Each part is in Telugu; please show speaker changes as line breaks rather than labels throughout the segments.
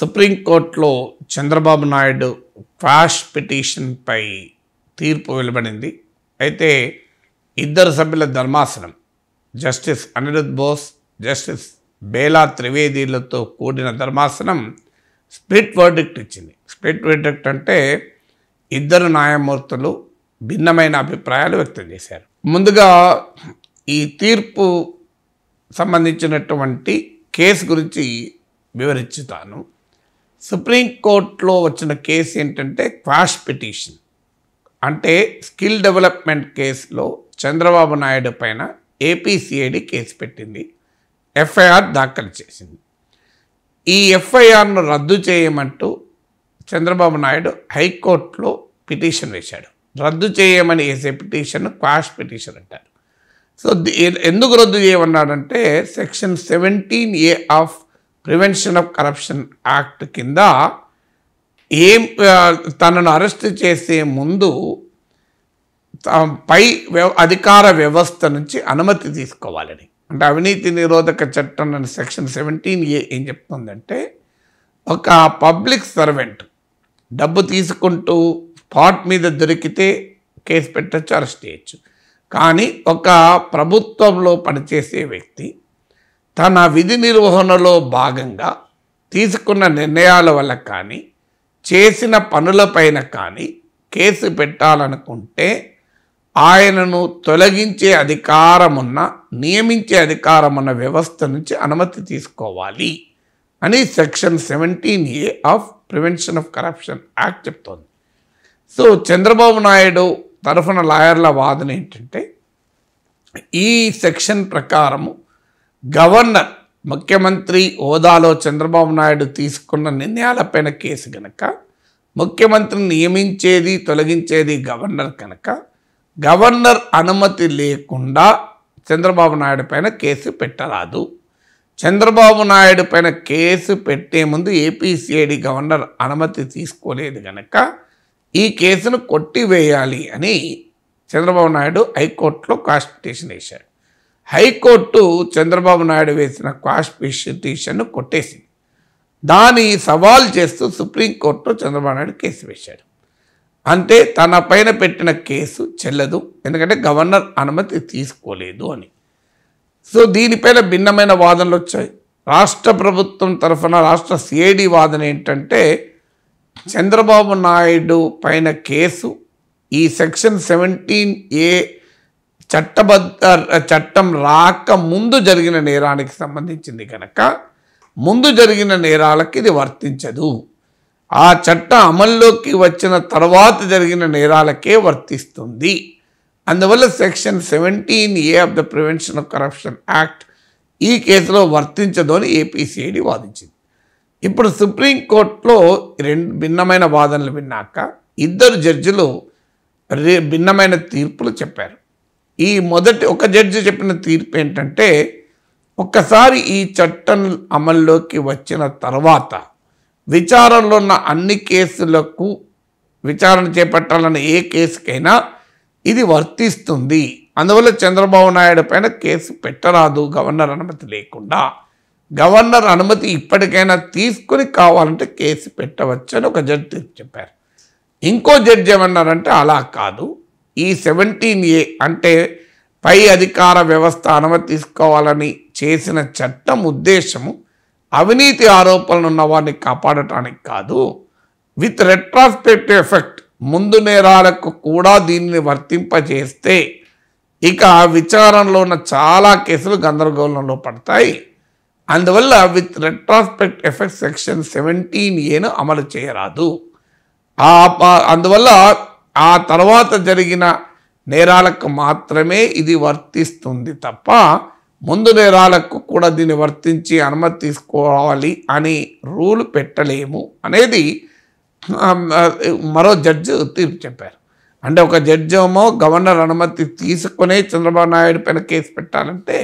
సుప్రీంకోర్టులో చంద్రబాబు నాయుడు క్వాష్ పిటిషన్పై తీర్పు వెలువడింది. అయితే ఇద్దరు సభ్యుల ధర్మాసనం జస్టిస్ అనిరుద్ బోస్ జస్టిస్ బేలా త్రివేదీలతో కూడిన ధర్మాసనం స్ప్లిట్ వర్డిక్ట్ ఇచ్చింది. స్ప్లిట్ వర్డిక్ట్ అంటే ఇద్దరు న్యాయమూర్తులు భిన్నమైన అభిప్రాయాలు వ్యక్తం చేశారు. ముందుగా ఈ తీర్పు సంబంధించినటువంటి కేసు గురించి వివరించుతాను సుప్రీంకోర్టులో వచ్చిన కేసు ఏంటంటే క్వాష్ పిటిషన్. అంటే స్కిల్ డెవలప్మెంట్ కేసులో చంద్రబాబు నాయుడు పైన ఏపీసీఐడి కేసు పెట్టింది. ఎఫ్ఐఆర్ దాఖలు చేసింది. ఈ ఎఫ్ఐఆర్ను రద్దు చేయమంటూ చంద్రబాబు నాయుడు హైకోర్టులో పిటిషన్ వేశాడు. రద్దు చేయమని వేసే పిటిషన్ క్వాష్ పిటిషన్ అంటారు. సో ఎందుకు రద్దు చేయమన్నాడంటే section seventeen A of prevention of corruption act కింద ఏం తనను అరెస్ట్ చేసే ముందు పై అధికార వ్యవస్థ నుంచి అనుమతి తీసుకోవాలని. అంటే అవినీతి నిరోధక చట్టం అనే సెక్షన్ సెవెంటీన్ ఏ ఏం చెప్తుందంటే ఒక పబ్లిక్ సర్వెంట్ డబ్బు తీసుకుంటూ స్పాట్ మీద దొరికితే కేసు పెట్టచ్చు అరెస్ట్ చేయొచ్చు. కానీ ఒక ప్రభుత్వంలో పనిచేసే వ్యక్తి తన విధి నిర్వహణలో భాగంగా తీసుకున్న నిర్ణయాల వల్ల కానీ చేసిన పనులపైన కానీ కేసు పెట్టాలనుకుంటే ఆయనను తొలగించే అధికారమున్న నియమించే అధికారమున్న వ్యవస్థ నుంచి అనుమతి తీసుకోవాలి అని section seventeen A of prevention of corruption act చెప్తోంది. సో చంద్రబాబు నాయుడు తరఫున లాయర్ల వాదన ఏంటంటే ఈ సెక్షన్ ప్రకారము గవర్నర్ ముఖ్యమంత్రి హోదాలో చంద్రబాబు నాయుడు తీసుకున్న నిర్ణయాలపైన కేసు గనక ముఖ్యమంత్రిని నియమించేది తొలగించేది గవర్నర్ కనుక గవర్నర్ అనుమతి లేకుండా చంద్రబాబు నాయుడు పైన కేసు పెట్టరాదు. చంద్రబాబు నాయుడు పైన కేసు పెట్టే ముందు ఏపీసీఐడి గవర్నర్ అనుమతి తీసుకోలేదు గనక ఈ కేసును కొట్టివేయాలి అని చంద్రబాబు నాయుడు హైకోర్టులో కాన్స్టిట్యూషన్ వేశాడు. హైకోర్టు చంద్రబాబు నాయుడు వేసిన క్వాష్ పిటిషన్ను కొట్టేసింది. దాని సవాల్ చేస్తూ సుప్రీంకోర్టులో చంద్రబాబు నాయుడు కేసు వేశాడు. అంటే తన పైన పెట్టిన కేసు చెల్లదు ఎందుకంటే గవర్నర్ అనుమతి తీసుకోలేదు అని. సో దీనిపైన భిన్నమైన వాదనలు వచ్చాయి. రాష్ట్ర ప్రభుత్వం తరఫున రాష్ట్ర సిఐడి వాదన ఏంటంటే చంద్రబాబు నాయుడు పైన కేసు ఈ సెక్షన్ సెవెంటీన్ ఏ చట్టబద్ధ చట్టం రాక ముందు జరిగిన నేరానికి సంబంధించింది కనుక ముందు జరిగిన నేరాలకి ఇది వర్తించదు. ఆ చట్టం అమల్లోకి వచ్చిన తర్వాత జరిగిన నేరాలకే వర్తిస్తుంది. అందువల్ల section seventeen A of the prevention of corruption act ఈ కేసులో వర్తించదు అని ఏపీసీఐడి వాదించింది. ఇప్పుడు సుప్రీంకోర్టులో రెండు భిన్నమైన వాదనలు విన్నాక ఇద్దరు జడ్జిలు రే భిన్నమైన తీర్పులు చెప్పారు. ఈ మొదటి ఒక జడ్జి చెప్పిన తీర్పు ఏంటంటే ఒక్కసారి ఈ చట్టం అమల్లోకి వచ్చిన తర్వాత విచారణలో ఉన్న అన్ని కేసులకు విచారణ చేపట్టాలన్న ఏ కేసుకైనా ఇది వర్తిస్తుంది. అందువల్ల చంద్రబాబు నాయుడు పైన కేసు పెట్టరాదు గవర్నర్ అనుమతి లేకుండా. గవర్నర్ అనుమతి ఇప్పటికైనా తీసుకుని కావాలంటే కేసు పెట్టవచ్చు అని ఒక జడ్జి తీర్పు చెప్పారు. ఇంకో జడ్జి ఏమన్నారంటే అలా కాదు. ఈ సెవెంటీన్ ఏ అంటే పై అధికార వ్యవస్థ అనుమతి తీసుకోవాలని చేసిన చట్టం ఉద్దేశము అవినీతి ఆరోపణలు ఉన్న వారిని కాపాడటానికి కాదు. విత్ రెట్రాస్పెక్టివ్ ఎఫెక్ట్ ముందు నేరాలకు కూడా దీనిని వర్తింపజేస్తే ఇక విచారణలో ఉన్న చాలా కేసులు గందరగోళంలో పడతాయి. అందువల్ల with retrospect effect section seventeen ఏను అమలు చేయరాదు. ఆ ప- అందువల్ల ఆ తర్వాత జరిగిన నేరాలకు మాత్రమే ఇది వర్తిస్తుంది తప్ప ముందు నేరాలకు కూడా దీన్ని వర్తించి అనుమతి తీసుకోవాలి అని రూల్ పెట్టలేము అనేది మరో జడ్జి తీర్పు చెప్పారు. అంటే ఒక జడ్జి ఏమో గవర్నర్ అనుమతి తీసుకునే చంద్రబాబు నాయుడు పైన కేసు పెట్టాలంటే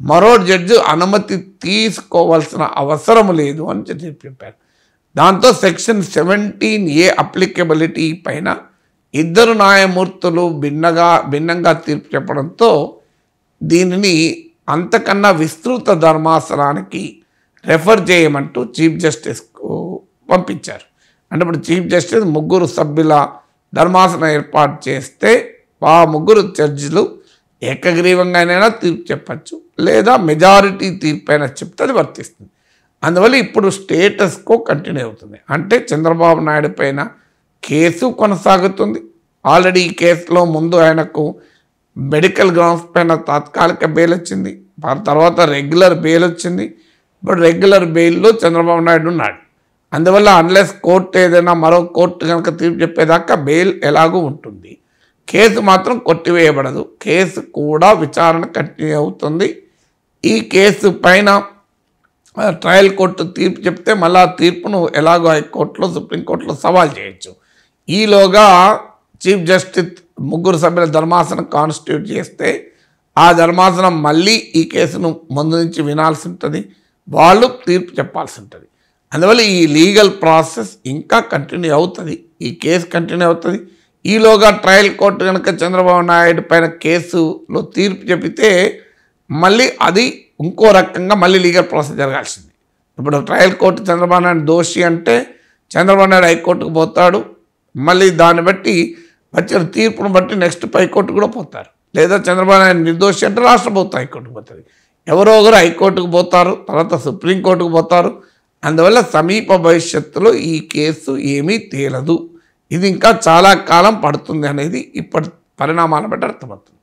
మరో జడ్జి అనుమతి తీసుకోవాల్సిన అవసరం లేదు అని చెప్పి చెప్పారు. దాంతో సెక్షన్ సెవెంటీన్ ఏ అప్లికబిలిటీ పైన ఇద్దరు న్యాయమూర్తులు భిన్నగా భిన్నంగా తీర్పు చెప్పడంతో దీనిని అంతకన్నా విస్తృత ధర్మాసనానికి రెఫర్ చేయమంటూ చీఫ్ జస్టిస్కు పంపించారు. అంటే ఇప్పుడు చీఫ్ జస్టిస్ ముగ్గురు సభ్యుల ధర్మాసనం ఏర్పాటు చేస్తే ఆ ముగ్గురు జడ్జిలు ఏకగ్రీవంగానైనా తీర్పు చెప్పచ్చు లేదా మెజారిటీ తీర్పు అయినా చెప్తే అది వర్తిస్తుంది. అందువల్ల ఇప్పుడు స్టేటస్కో కంటిన్యూ అవుతుంది. అంటే చంద్రబాబు నాయుడు పైన కేసు కొనసాగుతుంది. ఆల్రెడీ ఈ కేసులో ముందు ఆయనకు మెడికల్ గ్రౌండ్స్ పైన తాత్కాలిక బెయిల్ వచ్చింది. తర్వాత రెగ్యులర్ బెయిల్ వచ్చింది. ఇప్పుడు రెగ్యులర్ బెయిల్లో చంద్రబాబు నాయుడు ఉన్నాడు. అందువల్ల అన్లెస్ కోర్టు ఏదైనా మరో కోర్టు కనుక తీర్పు చెప్పేదాకా బెయిల్ ఎలాగూ ఉంటుంది. కేసు మాత్రం కొట్టివేయబడదు. కేసు కూడా విచారణ కంటిన్యూ అవుతుంది. ఈ కేసు పైన ట్రయల్ కోర్టు తీర్పు చెప్తే మళ్ళీ ఆ తీర్పును ఎలాగో హైకోర్టులో సుప్రీంకోర్టులో సవాల్ చేయొచ్చు. ఈలోగా చీఫ్ జస్టిస్ ముగ్గురు సభ్యుల ధర్మాసనం కాన్స్టిట్యూట్ చేస్తే ఆ ధర్మాసనం మళ్ళీ ఈ కేసును ముందు నుంచి వినాల్సి ఉంటుంది. వాళ్ళు తీర్పు చెప్పాల్సి ఉంటుంది. అందువల్ల ఈ లీగల్ ప్రాసెస్ ఇంకా కంటిన్యూ అవుతుంది. ఈ కేసు కంటిన్యూ అవుతుంది. ఈలోగా ట్రయల్ కోర్టు కనుక చంద్రబాబు నాయుడు పైన కేసులో తీర్పు చెబితే మళ్ళీ అది ఇంకో రకంగా మళ్ళీ లీగల్ ప్రాసెస్ జరగాల్సింది. ఇప్పుడు ట్రయల్ కోర్టు చంద్రబాబు నాయుడు దోషి అంటే చంద్రబాబు నాయుడు హైకోర్టుకు పోతాడు. మళ్ళీ దాన్ని బట్టి వచ్చిన తీర్పును బట్టి నెక్స్ట్ హైకోర్టు కూడా పోతారు. లేదా చంద్రబాబు నాయుడు నిర్దోషి అంటే రాష్ట్ర ప్రభుత్వం హైకోర్టుకు పోతుంది. ఎవరో ఒకరు హైకోర్టుకు పోతారు తర్వాత సుప్రీంకోర్టుకు పోతారు. అందువల్ల సమీప భవిష్యత్తులో ఈ కేసు ఏమీ తేలదు. ఇది ఇంకా చాలా కాలం పడుతుంది అనేది ఇప్పటి పరిణామాలను బట్టి అర్థమవుతుంది.